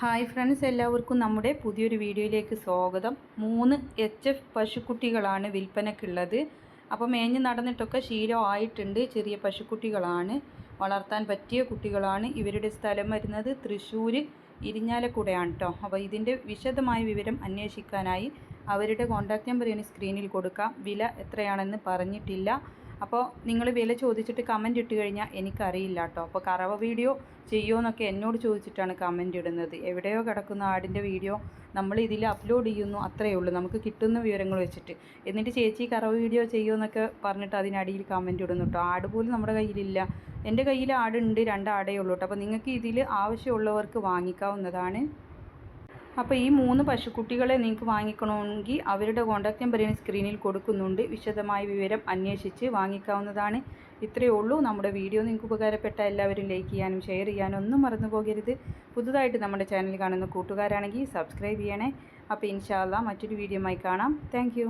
Hi friends എല്ലാവർക്കും നമ്മുടെ പുതിയൊരു വീഡിയോയിലേക്ക് സ്വാഗതം. മൂന്ന് എച്ച് എഫ് പശുക്കുട്ടികളാണ് വിൽപ്പനക്കുള്ളത് അപ്പോൾ മേഞ്ഞ് നടന്നിട്ടൊക്കെ ശീലം ആയിട്ടുണ്ട്. ചെറിയ പശുക്കുട്ടികളാണ്. വളർത്താൻ പറ്റിയ കുട്ടികളാണ്. ഇവരുടെ സ്ഥലം വരുന്നത് തൃശ്ശൂർ ഇരിഞ്ഞാലക്കുടയാണ് കേട്ടോ അപ്പോൾ ഇതിന്റെ വിശദമായ വിവരം അന്വേഷിക്കാനായി അവരുടെ കോൺടാക്റ്റ് നമ്പർ ഇനി സ്ക്രീനിൽ കൊടുക്കാം. വില എത്രയാണെന്ന് പറഞ്ഞിട്ടില്ല. അപ്പോൾ നിങ്ങൾ വില ചോദിച്ചിട്ട് കമന്റ് ഇട്ട് കഴിഞ്ഞാൽ എനിക്കറിയില്ല കേട്ടോ. അപ്പോൾ കറവ വീഡിയോ ചെയ്യുമോ എന്നോട് ചോദിച്ചിട്ടാണ് കമന്റ് ഇടുന്നത്. എവിടെയോ കിടക്കുന്ന ആടിന്റെ വീഡിയോ നമ്മൾ ഇതിൽ അപ്ലോഡ് ചെയ്യുന്നു അത്രയേ ഉള്ളൂ. നമുക്ക് കിട്ടുന്ന വിവരങ്ങൾ വെച്ചിട്ട്. എന്നിട്ട് ചേച്ചി കറവ വീഡിയോ ചെയ്യുമെന്നൊക്കെ പറഞ്ഞിട്ട് അതിനടിയിൽ കമന്റ് ഇടുന്നു കേട്ടോ. ആട് പോലും നമ്മുടെ കയ്യിലില്ല. എന്റെ കയ്യിൽ ആടുണ്ട് രണ്ട് ആടേ ഉള്ളൂ കേട്ടോ. അപ്പോൾ നിങ്ങൾക്ക് ഇതിൽ ആവശ്യമുള്ളവർക്ക് വാങ്ങിക്കാവുന്നതാണ്. അപ്പോൾ ഈ മൂന്ന് പശുക്കുട്ടികളെ നിങ്ങൾക്ക് വാങ്ങിക്കണമെങ്കിൽ അവരുടെ കോൺടാക്റ്റ് നമ്പർ ഞാൻ സ്ക്രീനിൽ കൊടുക്കുന്നുണ്ട്. വിശദമായ വിവരം അന്വേഷിച്ച് വാങ്ങിക്കാവുന്നതാണ്. ഇത്രയേ ഉള്ളൂ. നമ്മുടെ വീഡിയോ നിങ്ങൾക്ക് ഉപകാരപ്പെട്ട എല്ലാവരും ലൈക്ക് ചെയ്യാനും ഷെയർ ചെയ്യാനും ഒന്നും മറന്നു പോകരുത്. പുതുതായിട്ട് നമ്മുടെ ചാനൽ കാണുന്ന കൂട്ടുകാരാണെങ്കിൽ സബ്സ്ക്രൈബ് ചെയ്യണേ. അപ്പോൾ ഇൻഷാല്ല മറ്റൊരു വീഡിയോ കാണാം. താങ്ക്